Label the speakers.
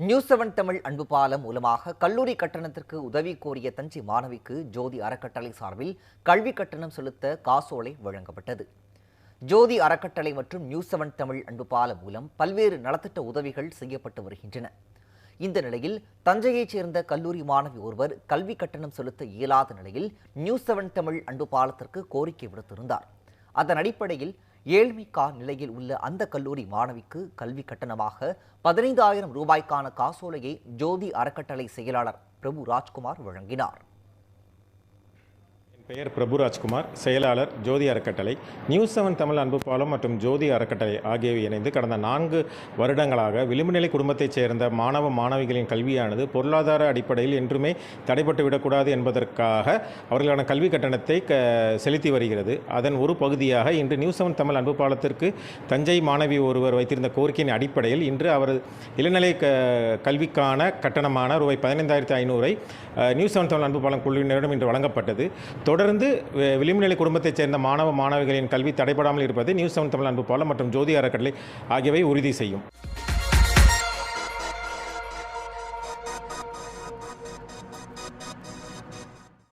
Speaker 1: News seven Tamil அன்பு பாலம் மூலமாக கல்லூரி கட்டணத்திற்கு உதவி கோரிய தஞ்சை மாணவிக்கு ஜோதி அறக்கட்டளை சார்பில் கல்வி கட்டணம் செலுத்த காசோலை வழங்கப்பட்டது. ஜோதி அறக்கட்டளை மற்றும் நியூஸ் செவன் தமிழ் அன்பு பாலம் மூலம் பல்வேறு நலத்திட்ட உதவிகள் செய்யப்பட்டு வருகின்றன. இந்த நிலையில் தஞ்சையைச் சேர்ந்த கல்லூரி மாணவி ஒருவர் கல்வி கட்டணம் செலுத்த இயலாத நிலையில் நியூஸ் செவன் தமிழ் அன்பு பாலத்திற்கு கோரிக்கை விடுத்திருந்தார். அதன் அடிப்படையில் ஏழ்மைக்கா நிலையில் உள்ள அந்த கல்லூரி மாணவிக்கு கல்வி கட்டணமாக பதினைந்தாயிரம் ரூபாய்க்கான காசோலையை ஜோதி அறக்கட்டளை செயலாளர் பிரபு ராஜ்குமார் வழங்கினார்.
Speaker 2: பெயர் பிரபு ராஜ்குமார் செயலாளர் ஜோதி அறக்கட்டளை நியூஸ் செவன் தமிழ் அன்பு பாலம் மற்றும் ஜோதி அறக்கட்டளை ஆகியவை இணைந்து கடந்த நான்கு வருடங்களாக விளிம்புநிலை குடும்பத்தைச் சேர்ந்த மாணவ மாணவிகளின் கல்வியானது பொருளாதார அடிப்படையில் என்றுமே தடைபட்டு விடக்கூடாது என்பதற்காக அவர்களான கல்வி கட்டணத்தை க செலுத்தி வருகிறது. அதன் ஒரு பகுதியாக இன்று நியூஸ் செவன் தமிழ் அன்பு பாலத்திற்கு தஞ்சை மாணவி ஒருவர் வைத்திருந்த கோரிக்கையின் அடிப்படையில் இன்று அவர் இளநிலை க கல்விக்கான கட்டணமான ரூபாய் பதினைந்தாயிரத்தி ஐநூறை நியூஸ் செவன் தமிழ் அன்பு பாலம் குழுவினரிடம் இன்று வழங்கப்பட்டது. தொடர்ந்து விளிம்புநிலை குடும்பத்தைச் சேர்ந்த மாணவ மாணவிகளின் கல்வி தடைபடாமல் இருப்பதை நியூஸ் செவன் தமிழ் அன்பு பாலம் மற்றும் ஜோதி அறக்கட்டளை ஆகியவை உறுதி செய்யும்.